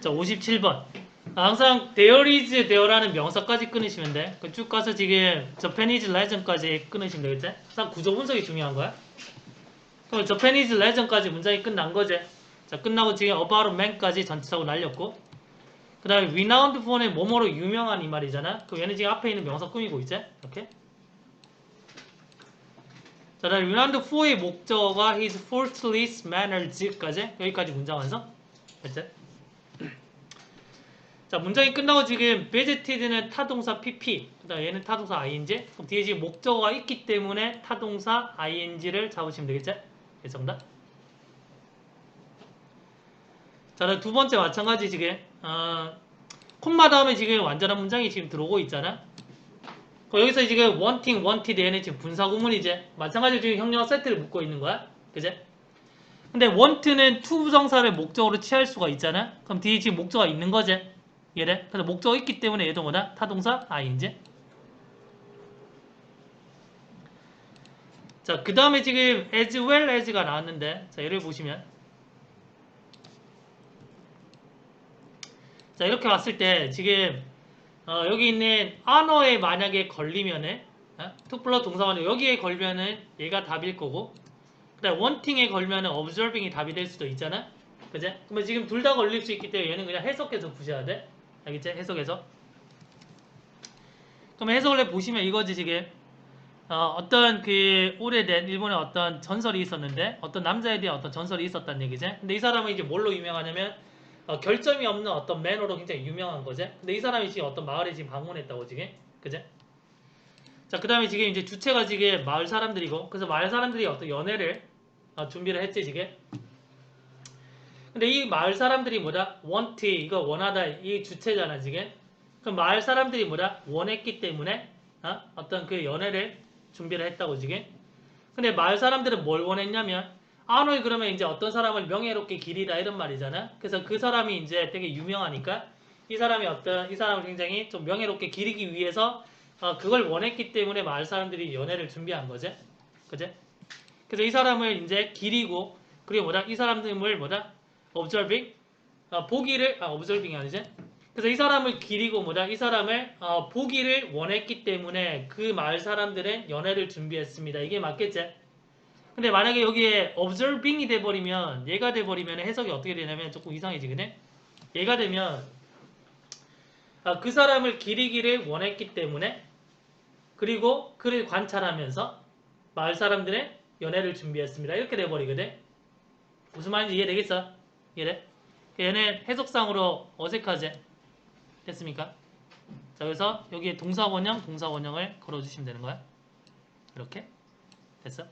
자, 57번. 항상 there is, there라는 명사까지 끊으시면 돼. 그쭉 가서 지금 Japanese legend까지 끊으시면 되겠지? 항상 구조 분석이 중요한 거야. 그럼 Japanese legend까지 문장이 끝난 거지. 자, 끝나고 지금 about man까지 전치사고 날렸고. 그 다음에 renowned for의 뭐뭐로 유명한 이 말이잖아. 그럼 얘는 지금 앞에 있는 명사 꾸미고 있지? 이렇게. 자, 다음 renowned for의 목적어가 his faultless manners까지 여기까지 문장 완성. 됐지? 자 문장이 끝나고 지금 vegeted는 타동사 pp 그다음 얘는 타동사 ing 그럼 뒤에 지금 목적어가 있기 때문에 타동사 ing를 잡으시면 되겠죠? 예, 정답 자, 두 번째 마찬가지 지금 어, 콤마 다음에 지금 완전한 문장이 지금 들어오고 있잖아. 그 여기서 지금 wanting, wanted 얘는 지금 분사구문이지. 마찬가지로 지금 형용사 세트를 묶고 있는 거야. 그제? 근데 want는 to 부정사를 목적으로 취할 수가 있잖아. 그럼 뒤에 지금 목적어가 있는 거지. 얘래. 그래서 목적어 있기 때문에 얘도 뭐다? 타동사 ing. 자, 그 다음에 지금 as well as가 나왔는데, 자, 얘를 보시면. 자, 이렇게 봤을 때 지금 어, 여기 있는 언어에 만약에 걸리면은 어? to 플러스 동사원에 여기에 걸면은 얘가 답일 거고 그다음 wanting에 걸면은 observing이 답이 될 수도 있잖아. 그제? 그러면 지금 둘 다 걸릴 수 있기 때문에 얘는 그냥 해석해서 보셔야 돼. 알겠지? 해석해서. 그럼 해석을 해 보시면 이거지 지금 어, 어떤 그 오래된 일본의 어떤 전설이 있었는데 어떤 남자에 대한 어떤 전설이 있었다는 얘기지. 근데 이 사람은 이제 뭘로 유명하냐면 어, 결점이 없는 어떤 매너로 굉장히 유명한 거지. 근데 이 사람이 지금 어떤 마을에 지금 방문했다고 지금, 그제? 자, 그다음에 지금 이제 주체가 지금 마을 사람들이고, 그래서 마을 사람들이 어떤 연애를 어, 준비를 했지 지금. 근데 이 마을 사람들이 뭐다? want 이거 원하다 이 주체잖아 지금. 그럼 마을 사람들이 뭐다? 원했기 때문에 어? 어떤 그 연애를 준비를 했다고 지금. 근데 마을 사람들은 뭘 원했냐면 아노이 그러면 이제 어떤 사람을 명예롭게 기리다 이런 말이잖아. 그래서 그 사람이 이제 되게 유명하니까 이 사람이 어떤 이 사람을 굉장히 좀 명예롭게 기리기 위해서 어, 그걸 원했기 때문에 마을 사람들이 연애를 준비한 거지. 그제? 그래서 이 사람을 이제 기리고 그리고 뭐다? 이 사람들을 뭐다? Observing 어, 보기를 아 observing이 아니지? 그래서 이 사람을 기리고 뭐다? 이 사람을 어, 보기를 원했기 때문에 그 마을 사람들은 연애를 준비했습니다. 이게 맞겠지? 근데 만약에 여기에 observing이 돼버리면 얘가 돼버리면 해석이 어떻게 되냐면 조금 이상해지거든. 얘가 되면 아, 그 사람을 기리기를 원했기 때문에 그리고 그를 관찰하면서 마을 사람들의 연애를 준비했습니다. 이렇게 돼버리거든. 무슨 말인지 이해되겠어? 이해돼? 얘는 해석상으로 어색하지? 됐습니까? 자 그래서 여기에 동사 원형, 동사 원형을 걸어주시면 되는 거야. 이렇게 됐어?